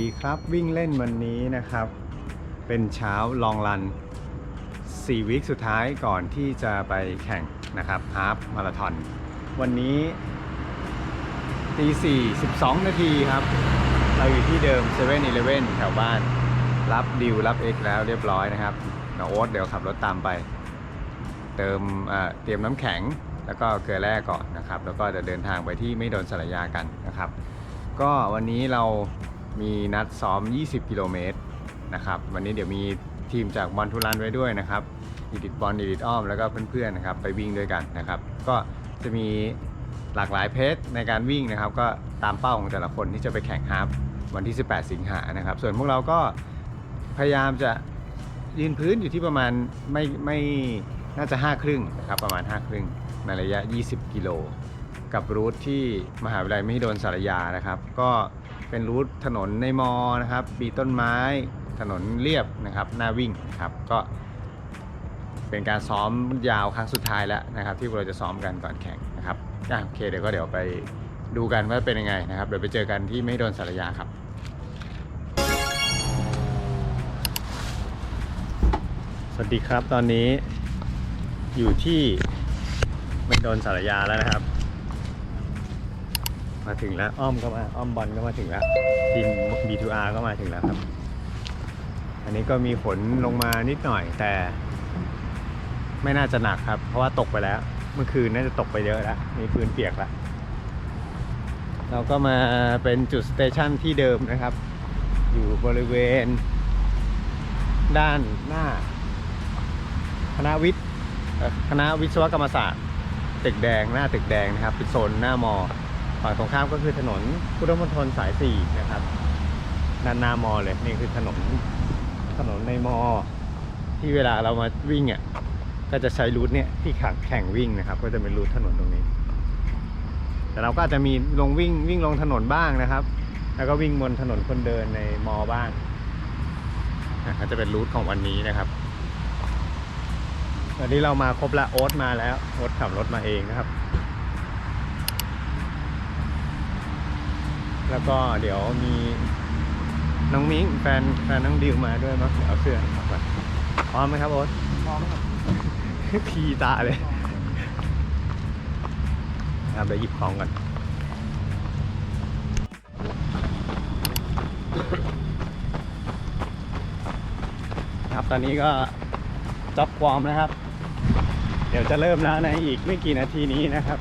ดีครับ วิ่งเล่นวันนี้นะครับ เป็นเช้าลองรัน 4 วิคสุดท้ายก่อนที่จะไปแข่งนะครับฮาฟมาราธอนวันนี้ตีสี่สิบสองนาทีครับ เราอยู่ที่เดิม7 e เ e ่ e อแถวบ้าน รับดิวรับเอ็กแล้วเรียบร้อยนะครับเดี๋ยวโอ๊ตเดี๋ยวขับรถตามไป เติมเตรียมน้ำแข็งแล้วก็เกลือแร่ก่อนนะครับ แล้วก็จะเดินทางไปที่ไม่โดนสายากันนะครับ ก็วันนี้เรา มีนัดซ้อม 20 กิโลเมตรนะครับ วันนี้เดี๋ยวมีทีมจากบอลทุรันไว้ด้วยนะครับอีดิตบอลอีดิตอ้อมแล้วก็เพื่อนๆนะครับไปวิ่งด้วยกันนะครับ ก็จะมีหลากหลายเพจในการวิ่งนะครับ ก็ตามเป้าของแต่ละคนที่จะไปแข่งฮาล์ฟวันที่ 18 สิงหานะครับ ส่วนพวกเราก็พยายามจะยืนพื้นอยู่ที่ประมาณไม่ไม่น่าจะ5ครึ่งนะครับประมาณ5ครึ่งในระยะ 20 กิโล กับรูทที่มหาวิทยาลัยมหิดลสารยานะครับ ก็ เป็นรูทถนนในมอนะครับมีต้นไม้ถนนเรียบนะครับหน้าวิ่งนะครับก็ เป็นการซ้อมยาวครั้งสุดท้ายแล้วนะครับ ที่เราจะซ้อมกันก่อนแข่งนะครับอะโอเคเดี๋ยวก็เดี๋ยวไปดูกันว่าเป็นยังไงนะครับเดี๋ยวไปเจอกันที่ไมหิดลสารยาครับสวัสดีครับตอนนี้อยู่ที่ไมหิดลสารยาแล้วนะครับ มาถึงแล้ว อ้อมก็มาอ้อมบอลก็มาถึงแล้วทีม B2R ก็มาถึงแล้วครับ อันนี้ก็มีฝนลงมานิดหน่อยแต่ ไม่น่าจะหนักครับ เพราะว่าตกไปแล้ว เมื่อคืนน่าจะตกไปเยอะแล้วมีพื้นเปียกแล้วเราก็มาเป็นจุดสเตชันที่เดิมนะครับ อยู่บริเวณ ด้านหน้า คณะวิทย์คณะวิศวกรรมศาสตร์ ตึกแดงหน้าตึกแดงนะครับเป็นโซนหน้ามอ ฝั่งตรงข้ามก็คือถนนพุทธมณฑลสายสี่นะครับด้านหน้ามอเลยนี่คือถนนถนนในมอ ที่เวลาเรามาวิ่งอะก็จะใช้รูทเนี่ยที่ขังแข่งวิ่งนะครับ ก็จะเป็นรูทถนนตรงนี้ แต่เราก็จะมีลงวิ่งวิ่งลงถนนบ้างนะครับ แล้วก็วิ่งบนถนนคนเดินในมอบ้างอะก็จะเป็นรูทของวันนี้นะครับวันนี้เรามาครบละโอ๊ตมาแล้วโอ๊ตขับรถมาเองนะครับ แล้วก็เดี๋ยวมีน้องมิ้งแฟนแฟนน้องดิวมาด้วยมั้งเอาเสื้อครับมพร้อมไหมครับโอ๊ตพร้อมครับพีตาเลยนะครับเดี๋ยวหยิบของก่อนครับตอนนี้ก็จ็อบวอมนะครับ เดี๋ยวจะเริ่มแล้วในอีกไม่กี่นาทีนี้นะครับ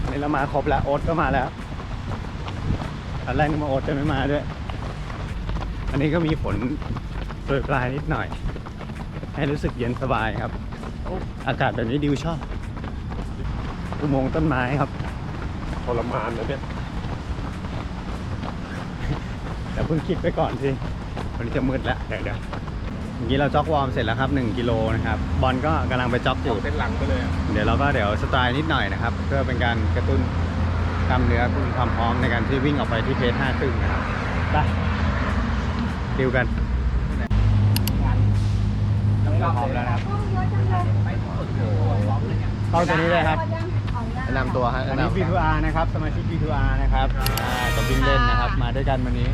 อันนี้เรามาครบแล้วโอ๊ตก็มาแล้ว อนแรกนึกว่าโอ๊ตจะไม่มาด้วย อันนี้ก็มีฝนโปรยปลายนิดหน่อย ให้รู้สึกเย็นสบายครับ อากาศแบบนี้ดิวชอบอุโมงค์ต้นไม้ครับทรมานนะเนี่ยแต่เพิ่งคิดไปก่อนสิวันนี้จะมืดแล้วเดี๋ยวเดี๋ยวเมื่อกี้เราจ็อกวอร์มเสร็จแล้วครับ 1 กิโลนะครับ บอลก็กำลังไปจ็อกอยู่เส้นหลังไปเลยอะเดี๋ยวเราก็เดี๋ยวสไตล์นิดหน่อยนะครับ เพื่อเป็นการกระตุ้น กล้ามเนื้อกระตุ้นความพร้อมในการที่วิ่งออกไปที่เพจห้าครึ่งนะครับไปดิวกันเราพร้อมแล้วนะครับเข้าตัวนี้เลยครับแนะนำตัวฮะอันแนะนี้นำ B2R นะครับสมาชิก B2R นะครับอ่ากับวิ่งเล่นนะครับ มาด้วยกันวันนี้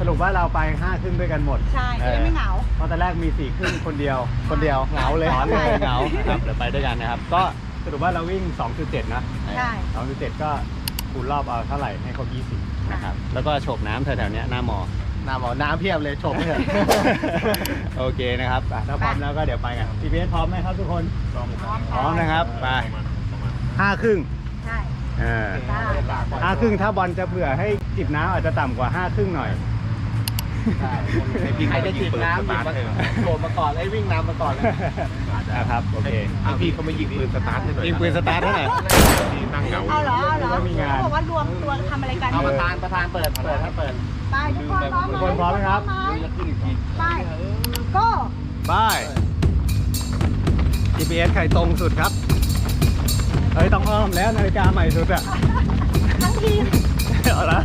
สรุปว่าเราไป5ครึ่งด้วยกันหมด ใช่จะได้ไม่เหงาเพราะตอนแรกมี4ครึ่งคนเดียว คนเดียวเหงาเลยใช่เลยเหงาครับเดี๋ยวไปด้วยกันนะครับ ก็สรุปว่าเราวิ่ง 2.7 นะใช่2.7 ก็ คูณรอบเอาเท่าไหร่ให้ครบ20นะครับแล้วก็โฉบน้ำแถวๆเนี้ยหน้ามอ น้ำหมอน้ำเพียบเลยชมไม่เถอะ โอเคนะครับอะถ้าพร้อมแล้วก็เดี๋ยวไปกันพีพีเอสพร้อมไหมครับทุกคนพร้อมนะครับ ไปห้าครึ่งใช่ เออได้ ห้าครึ่งถ้าบอลจะเผื่อให้จิบน้ำอาจจะต่ำกว่าห้าครึ่งหน่อย ใครจะจีบน้ำหยิบมาโดดมาก่อนไอ้วิ่งน้ำมาก่อนเลยนะครับโอเคให้พี่เขามายิงปืนสตาร์ทให้หน่อยยิงปืนสตาร์ทเท่าไหร่ พี่นั่งเหงาเอาเหรอเอาเหรอก็มีงาน เขาบอกว่ารวมตัวทำอะไรกันเอาประธานประธานเปิดเปิดถ้าเปิดไปทุกคนพร้อมไหมทุกคนพร้อมไหมครับ ไปก็ บาย GPS ใครตรงสุดครับ เฮ้ย ต้องอ้อมแล้วนาฬิกาใหม่สุดอะทั้งทีม เอาละ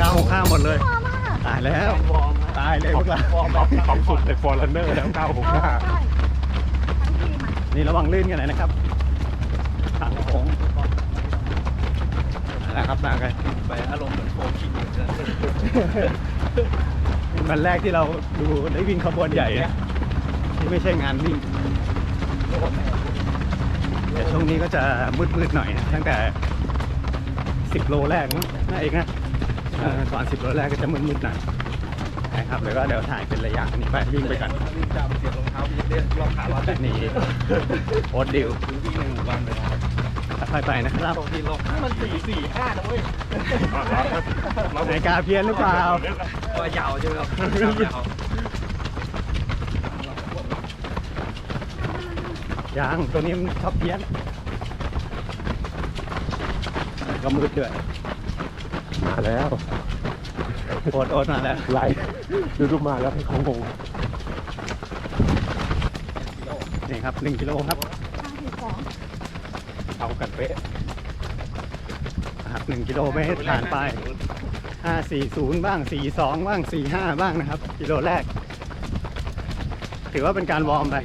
965หมดเลยพอมากตายแล้ว ตายเลยพวกเราของสุดในฟอร์ลันเนอร์แล้วเก้าหกเออห้าใช่ทั้งทีมอะนี่ระวังลื่นกันหน่อยนะครับทางโค้งแล้วครับมากันไปอารมณ์เหมือนโฟคิงเหมือนกันเป็นวันแรกที่เราดูได้วิ่งขบวนใหญ่นะที่ไม่ใช่งานวิ่งแต่ช่วงนี้ก็จะมืดๆหน่อยนะตั้งแต่ 10 โลแรกนะน่าเองนะเออ ก่อน10โลแรกก็จะมืดๆหน่อยนะครับแล้วก็เดี๋ยวถ่ายเป็นระยะนี้ไปวิ่งไปกันวิ่งจำเสียงรองเท้าพี่เล่นรองขาล้อแบบนี่โอ๊ตดิวคือวิ่งในหมู่บ้านเลยนะค่อยๆไปนะครับตรงที่ลงมันสี่สี่ห้านะเว้ยนาฬิกาเพี้ยนหรือเปล่าตัวยาวใช่ไหมครับยาวยังตัวนี้มันชอบเพี้ยนก็มืดด้วยมาแล้ว โอ๊ตโอ๊ตมาแล้วไล่ดูดูมาแล้วของงงนี่ครับหนึ่งกิโลครับทางที่สองเอากันเป๊ะนะครับหนึ่งกิโลเมตรผ่านไปห้าสี่ศูนย์บ้างสี่สองบ้างสี่ห้าบ้างนะครับ กิโลแรก ถือว่าเป็นการวอร์มไป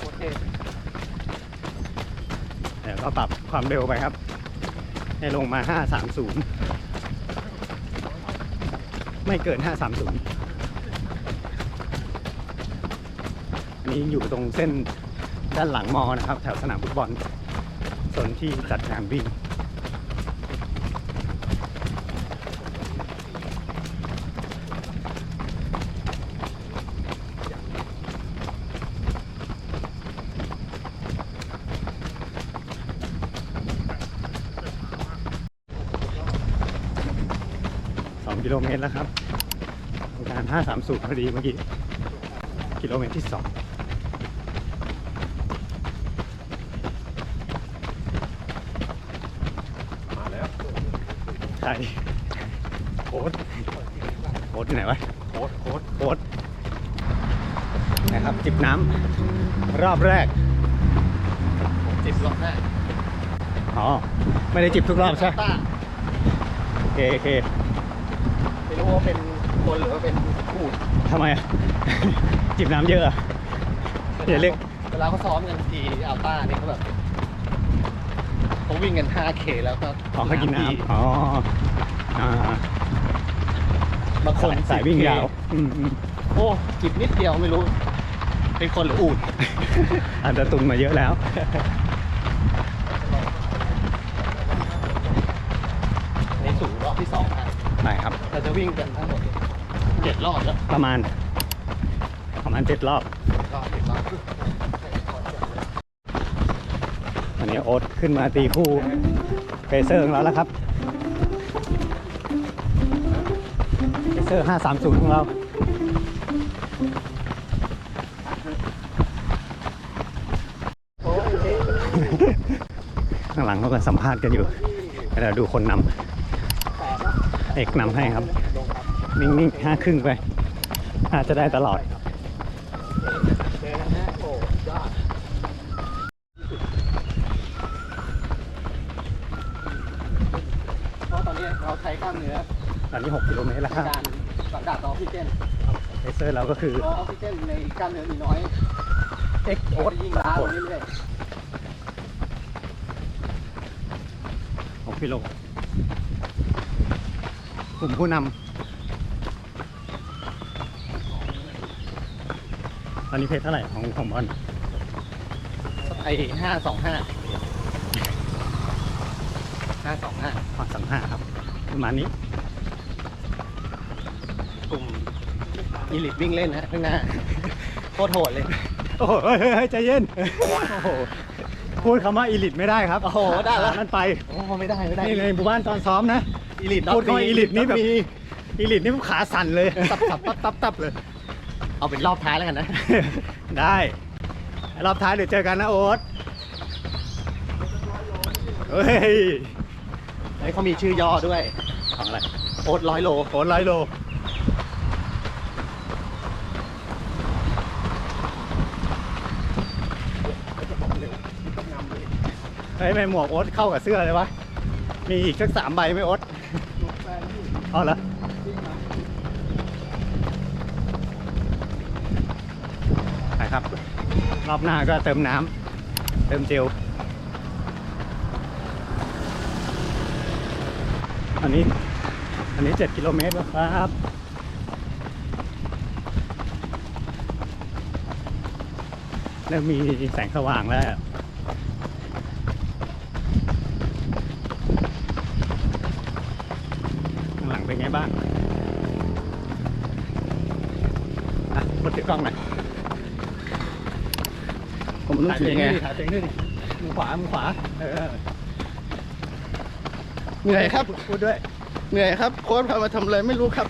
โอเคเดี๋ยวก็ปรับความเร็วไปครับ ให้ลงมาห้าสามศูนย์ ไม่เกินห้าสามศูนย์นี่อยู่ตรงเส้นด้านหลังมอนะครับ แถวสนามฟุตบอลส่วนที่จัดงานวิ่ง กิโลเมตรแล้วครับการห้าสามสูตรพอดีเมื่อกี้ กิโลเมตรที่สองมาแล้วใช่โค้ดโค้ดที่ไหนวะโค้ดโค้ดโค้ดนะครับ จิบน้ำรอบแรกสิบรอบแรก อ๋อ ไม่ได้จิบทุกรอบใช่ไหมต้าโอเคโอเคไม่รู้ว่า เป็นคนหรือว่าเป็นผู้ทำไมอะจิบน้ำเยอะอะอย่าเรียกเวลาเขาซ้อมกันทีอัลต้านี่เขาแบบเขาวิ่งกัน 5K แล้วก็ขอเขากินน้ำอ๋ออ่าบางคนสายวิ่ง 10K ยาวอืมอืมโอ้จิบนิดเดียวไม่รู้ เป็นคนหรืออูดอาจจะตุนมาเยอะแล้ว ในสู่รอบที่สองนะ ไปครับ เราจะวิ่งกันทั้งหมดเจ็ดรอบแล้วประมาณ ประมาณเจ็ดรอบ รอบเจ็ดรอบอันนี้โอ๊ตขึ้นมาตีคู่เฟเซอร์ของเราแล้วครับเฟเซอร์530 ของเราข้างหลังเขาก็สัมภาษณ์กันอยู่เดี๋ยวดูคนนำ เอกนำให้ครับ นิ่งๆห้าครึ่งไป อาจจะได้ตลอดเจอกันนะโอ้ยอดเพราะตอนนี้เราใช้กล้ามเนื้อตอนนี้ 6 กิโลเมตรแล้วครับการสังกัดออกซิเจนเฟเซอร์เราก็คือเพราะออกซิเจนในกล้ามเนื้อมีน้อย เอ็กโอ้โอ๊ตยิ่งล้าลงเรื่อย6กิโล กลุ่มผู้นำตอนนี้เพจเท่าไหร่ของของบอลๆไอ้ห้าสองห้าห้าสองห้าขอสัมห้าครับ ประมาณนี้ กลุ่มอีลิทวิ่งเล่นนะฮะข้างหน้า โคตรโหดเลย โอ้โหเฮ้ยเฮ้ยเฮ้ยใจเย็น โอ้โห พูดคำว่าอีลิทไม่ได้ครับโอ้โหได้แล้ว นั่นไป โอ้ไม่ได้ไม่ได้นี่ในหมู่บ้านตอนซ้อมนะ อีลิทพูดคำว่าอีลิทนี่แบบอีลิทนี่ขาสั่นเลย ตับตับตับตับตับเลย เอาเป็นรอบท้ายแล้วกันนะ ได้ รอบท้ายเดี๋ยวเจอกันนะโอ๊ตเฮ้ยเฮ้ยเขามีชื่อย่อด้วยของอะไร โอ๊ตร้อยโล โอนร้อยโลเฮ้ยไม่หมวกโอ๊ตเข้ากับเสื้อเลยวะ มีอีกสักสามใบไหม่โอ๊ต เอาละไปครับ รอบหน้าก็เติมน้ำเติมเจลอันนี้ อันนี้7กิโลเมตรแล้วครับเริ่มมีแสงสว่างแล้ว ข้างหลังเป็นไง บ้างอะกดถือกล้องหน่อยผมต้องถือไงถ่ายเองด้วยดิมือขวามือขวาเออเหนื่อยครับพูดด้วยเหนื่อยครับ โค้ชพามาทำอะไรไม่รู้ครับ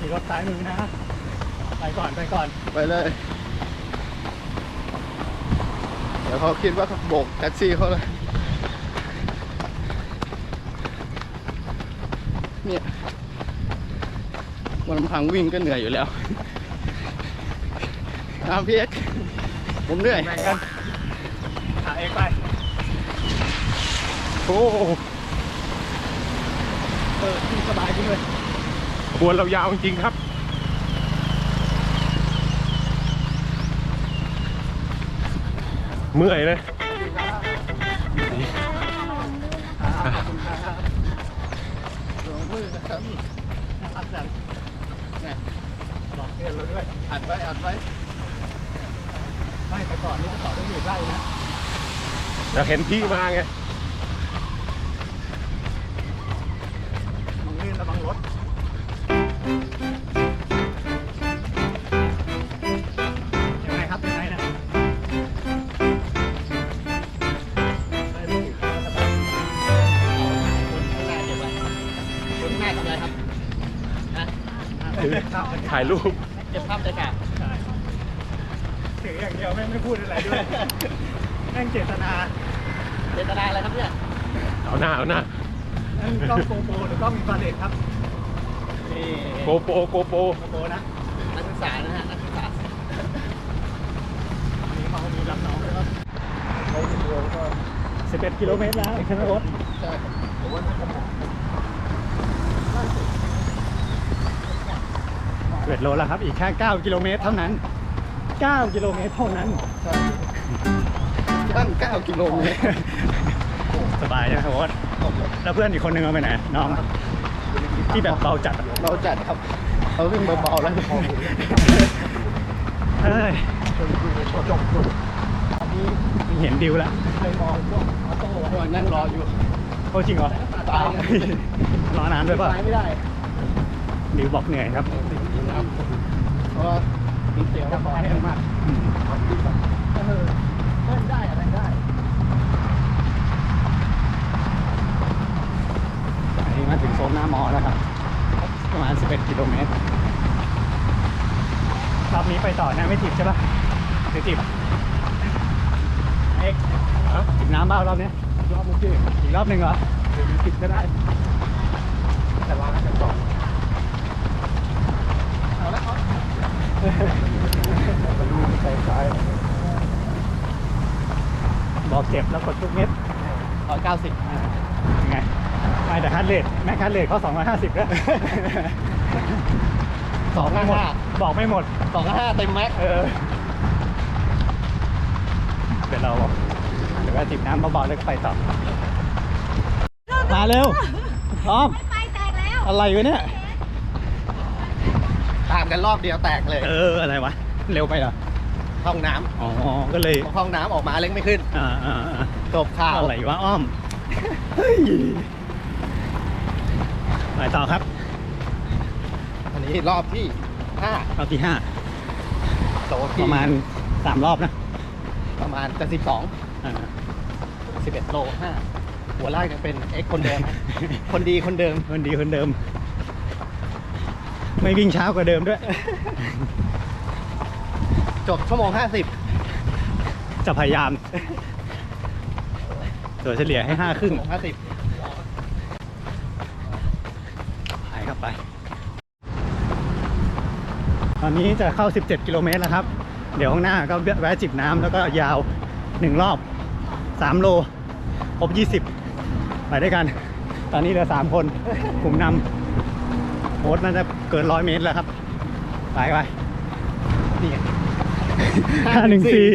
มีรถซ้ายมือนะ ไปก่อนไปก่อนไปเลย เดี๋ยวเขาคิดว่าเขาโบกแท็กซี่เขาเลยเนี่ย วันลำพังวิ่งก็เหนื่อยอยู่แล้วตามพี่เอ็กซ์ผมเหนื่อยแบ่งกันถ่ายเองไป โอ้เออที่สบายจริงเลยขบวนเรายาวจริงๆครับเมื่อยเลยลงมือนะครับอัดจังเนี่ยบอก เรียนเราด้วยอัดไว้อัดไว้ไม่แต่ก่อนนี่ก็ต่อต้องอยู่ใกล้นะแต่เห็นพี่มาไงมึงลื่นระวังรถยังไงครับยังไงนะไม่รู้สึกว่าสบายคนข้างหน้าเก็บไว้คนข้างหน้าทำอะไรครับนะ ถ่ายรูป เก็บภาพบรรยากาศถืออย่างเดียวไม่ไม่พูดอะไรด้วยแม่งเจตนาเจตนาอะไรครับเนี่ยเอาหน้าเอาหน้านั่นกล้องโกโปรหรือกล้องอินฟราเรดครับนี่โกโปรโกโปรโกโปรนะนักศึกษานะฮะนักศึกษาอันนี้เขามีรับน้องด้วยครับ11กิโลเมตรแล้วใช่ไหมรถใช่เว ทโลแล้วครับ อีกแค่ 9 กิโลเมตรเท่านั้น 9 กิโลเมตรเท่านั้นใช่ตั้ง9กิโลเมตรสบายนะครับโอ๊ตแล้วเพื่อนอีกคนนึงเอาไปไหนน้องที่แบบเบาจัดอะเราจัดครับเราวิ่งเบาๆแล้วพอเฮ้ยเห็นดิวแล้วพวกนั่งรออยู่โอ้จริงเหรอตายนะรอนานด้วยป่ะตายไม่ได้ดิวบอกเหนื่อยครับ เพราะว่ามีเสียงแล้วพอให้มากอืมเออเล่นได้อะไรได้อันนี้มาถึงโซนหน้ามอแล้วครับ ประมาณ 11 กิโลเมตรรอบนี้ไปต่อนะไม่จิบใช่ป่ะหรือจิบเอ็กซ์จิบน้ำเปล่ารอบนี้รอบนึงจิอีกรอบหนึ่งเหรอจิบก็ได้ แต่ว่าจะต่อ เอาละครับ บอกเจ็บแล้วกดทุกเม็ดร้อยเก้าสิบอ่ายังไงไม่แต่คัดเลทแม็กคัดเลทเขา250แล้วสองห้าห้าบอกไม่หมดสองห้าเต็มแม็กเออเดี๋ยวเราเดี๋ยวว่าจิบน้ำเบาๆแล้วก็ไปต่อมาเร็วพร้อมไฟแตกแล้วอะไรวะเนี่ยตาม กันรอบเดียวแตกเลย เอออะไรวะ เร็วไปเหรอห้องน้อ๋อก็เลยำห้องน้ำออกมาเล็กไม่ขึ้นอ่าอ่าอ่าจบข่าวอะไรวะอ้อมเฮ้ยไปต่อครับ อันนี้รอบที่ห้ารอบที่ห้าโตปที่ระมาณสามรอบนะ ประมาณจะสิบสองอ่าสิบเอ็ดโลห้าหัวลากยังเป็นเอ็กคนเดิม คนดีคนเดิม คนดีคนเดิม ไม่วิ่งเช้ากว่าเดิมด้วย จบชั่วโมงห้าสิบจะพยายามตัวเฉลี่ยให้ห้าครึ่งห้าสิบไปครับไป ตอนนี้จะเข้า 17 กิโลเมตรแล้วครับ เดี๋ยวข้างหน้าก็แวะจิบน้ำแล้วก็ยาว 1 รอบ 3 โลครบ 20 ไปด้วยกัน ตอนนี้เหลือ 3 คนกลุ่มนำโค้ดน่าจะ เกินร้อยเมตรแล้วครับ ไปไปนี่ไงห้าหนึ่งสี่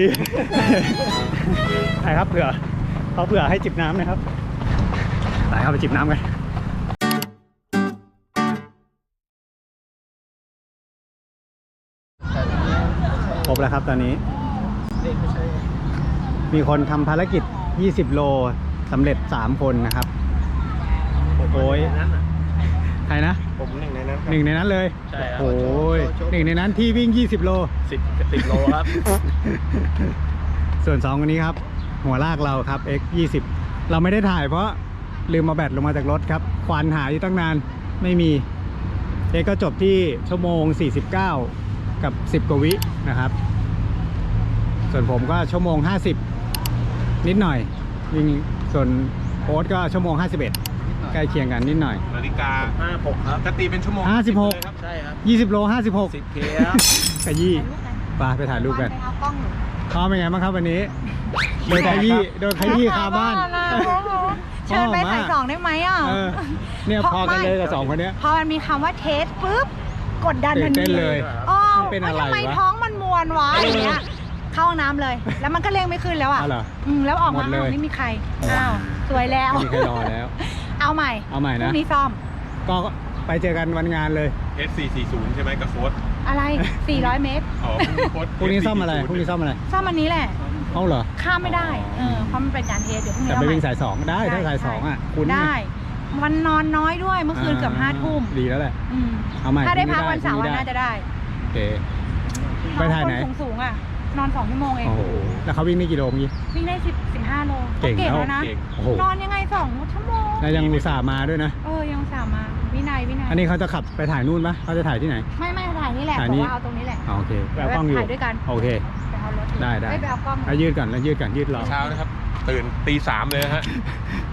ไปครับเผื่อเขาเผื่อให้จิบน้ำนะครับ ไปไปเข้าไปจิบน้ำกันครบแล้วครับตอนนี้ มีคนทำภารกิจ 20 โลสำเร็จ 3 คนนะครับ โอ้ยใครนะ ผมหนึ่งในนั้น หนึ่งในนั้นเลยใช่ครับ โอ้ยหนึ่งในนั้นที่วิ่ง 20 โล สิบสิบโลครับ ส่วน2คนนี้ครับ หัวลากเราครับ X 20เราไม่ได้ถ่ายเพราะลืมมาแบตลงมาจากรถครับ ควานหาอยู่ตั้งนานไม่มี X ก็จบที่ชั่วโมง 49 กับ 10กว่าวินะครับ ส่วนผมก็ชั่วโมง 50 นิดหน่อยวิ่งส่วนโค้ดก็ชั่วโมง 51 ใกล้เคียงกันนิดหน่อย นาฬิกาห้าหกครับถ้าตีเป็นชั่วโมงห้าสิบหก เลยครับใช่ครับ20 โล56สิบเคครับขยี้ไปไปถ่ายรูปกันไปเอากล้องหนูพร้อมเป็นไงบ้างครับวันนี้ โดนขยี้โดนขยี้คาบ้านเชิญไปถ่ายสองได้ไหมอะ เออเนี่ยพอกันเลยกับสองคนเนี้ย พอมันมีคำว่าเทสปุ๊บ กดดันทันตื่นเต้ทีนเลยอ๋อมันเป็นอะไรว่าทำไมวะท้องมันมวนวะอย่างเงี้ยเข้าห้องน้ำเลย แล้วมันก็เร่งไม่ขึ้นแล้วอะอ้าวเหรออืมแล้วออกหมมาดเลย อ้าวไม่มีใครอ้าวสวยแล้ว ไม่มีใครรอแล้ว เอาใหม่เอาใหม่พนะ รุ่งนี้ซ่อม ก็ไปเจอกันวันงานเลยเอสสี่สี่ศูนย์ใช่ไหมกับโค้ดอะไร 400 เมตร อ๋อโค้ด พรุ่งนี้ซ่อมอะไรพรุ่งนี้ซ่อมอะไร ซ่อมอันนี้แหละ เอาเหรอ ข้ามไม่ได้ เออ เพราะมันเป็นการเทสเดี๋ยวพรุ่งนี้แต่เอาไปใหม่ วิ่งสายสองได้ถ้าสายสองอะ คุณเนี่ยได้ วันนอนน้อยด้วย เมื่อคืนเกือบห้าทุ่มดีแล้วแหละ อืมเอาใหม่ถ้าได้พรุ่พังกนี้วันเสาร์พรุ่งนี้น่าจะได้โอเค ไปถ่ายไหนนอนสูงๆอะ นอนสองชั่วโมงเอง โอ้โหแล้วเขาวิ่งนี่กี่โลเมื่อกี้ วิ่งได้สิบสิบห้าโลเก่งเก่งแล้วแล้วนะ เก่ง โอ้โหนอนยังไงสองชั่วโมง แล้วยังอุตส่าห์มาด้วยนะ เออ ยังสามมาวินัยวินัยอันนี้เขาจะขับไปถ่ายนู่นปะเขาจะถ่ายที่ไหน ไม่ไม่ถ่ายนี่แหละถ่ายบอนี่กว่าเอาตรงนี้แหละอ๋อโอเคไปเอากล้องอยู่ ถ่ายด้วยกันโอเค ไปเอารถได้ได้ เอ้ยไปเอากล้องแล้วยืดก่อนแล้วยืดก่อนยืดรอเช้านะครับ ตื่นตีสามเลยนะฮะ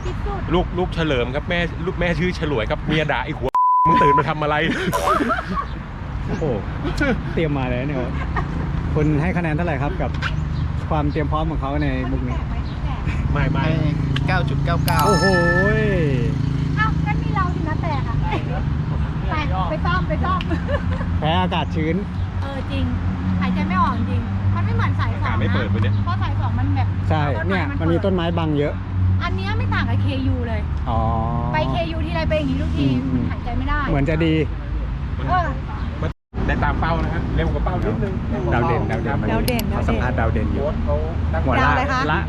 ที่สุด ลูกลูกเฉลิมครับแม่ลูกแม่ชื่อฉลวยครับเมียด่าไอ้หัว มึงตื่นมาทำอะไร โอ้โหเตรียมมาเลยเนี่ยโอ๊ต คุณให้คะแนนเท่าไหร่ครับกับความเตรียมพร้อมของเขาในมุกนี้แตกไหมแตกไม่ไม่9.99โอ้โหยเอ้างั้นมีเราสินะแตกอะไปไปซ่อมไปซ่อมแพ้อากาศชื้น เออจริงหายใจไม่ออกจริง มันไม่เหมือนสายสองอากาศไม่เปิดวันเนี้ยเพราะสายสองมันแบบใช่ต้เนี่ยมันมีต้นไม้บังเยอะ อันเนี้ยไม่ต่างกับ KU เลยอ๋อไป KU ที่ไรไปอย่างนี้ทุกทีอืมมันหายใจไม่ได้ เหมือนจะดี เออ ได้ตามเป้านะฮะเร็วกว่าเป้านิดนึงดาวเด่นดาวเด่นดาวเด่น เขาสัมภาษณ์ดาวเด่นอยู่โค้ดเขาตั้งหัวดาวลากอะไรคะ ละ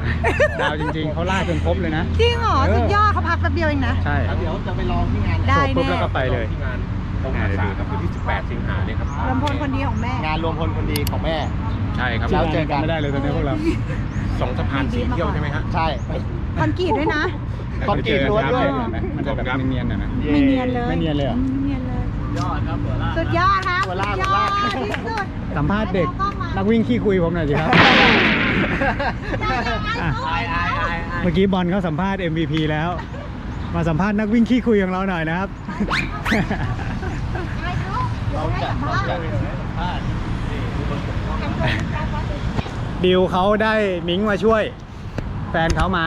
ดาวจริงๆเขาลากจนครบเลยนะ จริงเหรอเออสุดยอดเขาพักแป๊บเดียวเองนะ ใช่เดี๋ยวจะไปลองที่งานได้ปุ๊บแน่แล้วก็ไปเลย ที่งานตรงอาสาครับคือที่ 18 สิงหาเนี่ยครับลำพลคนดีของแม่ งานรวมพลคนดีของแม่ ใช่ครับแล้วเจอกันไม่ได้เลยตอนนี้พวกเรา สองสะพานสีเที่ยวใช่ไหมฮะใช่ คอนกรีตด้วยนะคอนกรีตล้วนด้วย มันจะแบบเนียนๆหน่อยนะ ไม่เนียนเลยไม่เนียนเลยเหรอ ไม่เนี ยนเลยยอดครับหัวลาก สุดยอดครับหัวลากสุดยหัวอลากดที่สุดสัมภาษณ์เด็กแล้วมานักวิ่งขี้คุยผมหน่อยสิครับอะอายอายอายอายเมื่อกี้บอลเขาสัมภาษณ์ MVP แล้ว มาสัมภาษณ์นักวิ่งขี้คุยของเราหน่อยนะครับ ไอ้เขาเดี๋ยวให้สัมภาษณ์ดิวเขาได้มิงมาช่วย แฟนเขามา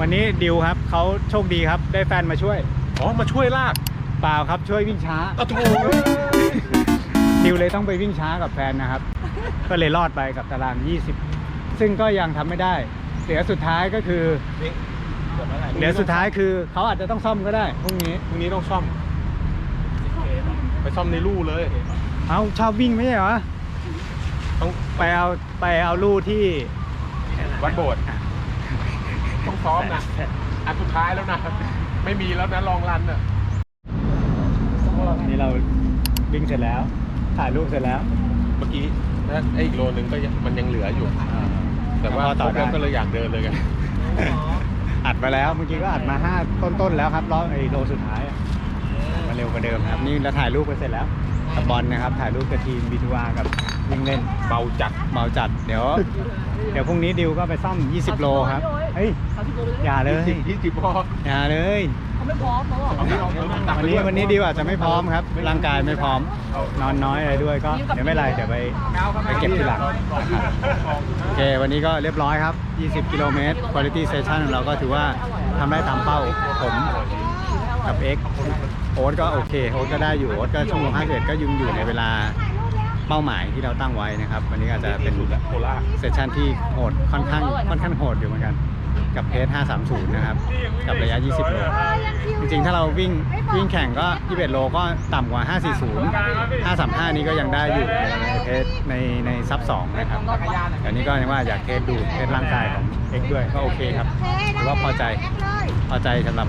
วันนี้ดิวครับเขาโชคดีครับได้แฟนมาช่วย อ๋อ มาช่วยลาก เปล่าครับช่วยวิ่งช้าอ้าวโถดิวเลยต้องไปวิ่งช้ากับแฟนนะครับ ก็เลยรอดไปกับตาราง 20 ซึ่งก็ยังทำไม่ได้ เหลือสุดท้ายก็คือ เหลือสุดท้ายคือเขาอาจจะต้องซ่อมก็ได้พรุ่งนี้ พรุ่งนี้ต้องซ่อม ไปซ่อมในลู่เลย เอาชอบวิ่งไม่ใช่เหรอ ต้องไปเอาไปเอาลู่ที่ วัดโบสถ์ต้องซ้อมนะ อันสุดท้ายแล้วนะ ไม่มีแล้วนะลองรันอะ นี่เราวิ่งเสร็จแล้ว ถ่ายรูปเสร็จแล้วเมื่อกี้นะไอ้อีกโลนึงก็ยังมันยังเหลืออยู่แต่ว่าพอต่อได้พวกเราก็เลยอยากเดินเลยกันอัดมาแล้วเมื่อกี้ก็อัดมาห้าต้นๆแล้วครับรอบไอ้โลสุดท้ายอะมาเร็วกว่าเดิมครับ นี่เราถ่ายรูปไปเสร็จแล้วกับบอลนะครับ ถ่ายรูปกับทีมบีทูอากับวิ่งเล่นเบาจัดเมาจัดเดี๋ยว เดี๋ยวพรุ่งนี้ดิวก็ไปซ่อม 20 โลครับเฮ้ย อย่าเลย ยี่สิบยี่สิบพออย่าเลย เอาที่เอาเอาตักวันนี้วันนี้ดิวอาจจะไม่พร้อมครับ ร่างกายไม่พร้อม นอนน้อยอะไรด้วยก็เดี๋ยวไม่เป็นไรเดี๋ยวไปไปเก็บทีหลังนะครับโอเค วันนี้ก็เรียบร้อยครับ 20 กิโลเมตร quality session ของเราก็ถือว่าทำได้ตามเป้าผมกับ X โอ๊ตก็โอเคโอ๊ตก็ได้อยู่โอ๊ตก็ชั่วโมง51ก็ยังอยู่ในเวลาเป้าหมายที่เราตั้งไว้นะครับ วันนี้อาจจะเป็นโคราเซสชันที่โหดค่อนข้างค่อนข้างโหดอยู่เหมือนกัน กับเพจ530 นะครับ กับระยะ 20 โลเออยังคิวจริงๆ ถ้าเราวิ่งวิ่งแข่งก็ 21 โลก็ต่ำกว่า 540 535 นี้ก็ยังได้อยู่ในในเพจในในซับ 2 นะครับแต่นี้ก็ยังว่าอยากเทสดูเทสร่างกายของเอ็กด้วยก็โอเคครับโอเคถือว่าพอใจแอคเลยพอใจสำหรับ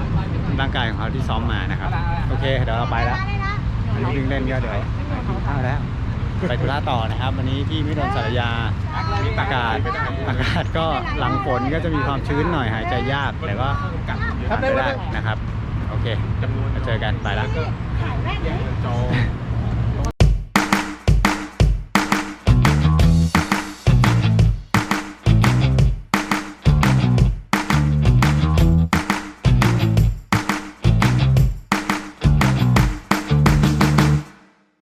ร่างกายของเขาที่ซ้อมมานะครับ โอเค เดี๋ยวเราไปแล้วได้ละอันนี้วิ่งเล่นก็เดี๋ยวกินข้าวแล้ว ไปธุระต่อนะครับ วันนี้ที่มิโดนสารยาอากาศอากาศก็หลังฝนก็จะมีความชื้นหน่อยหายใจยากแต่ก็ผ่านไปได้นะครับ โอเคจำนวนมาเจอกันไปแล้ว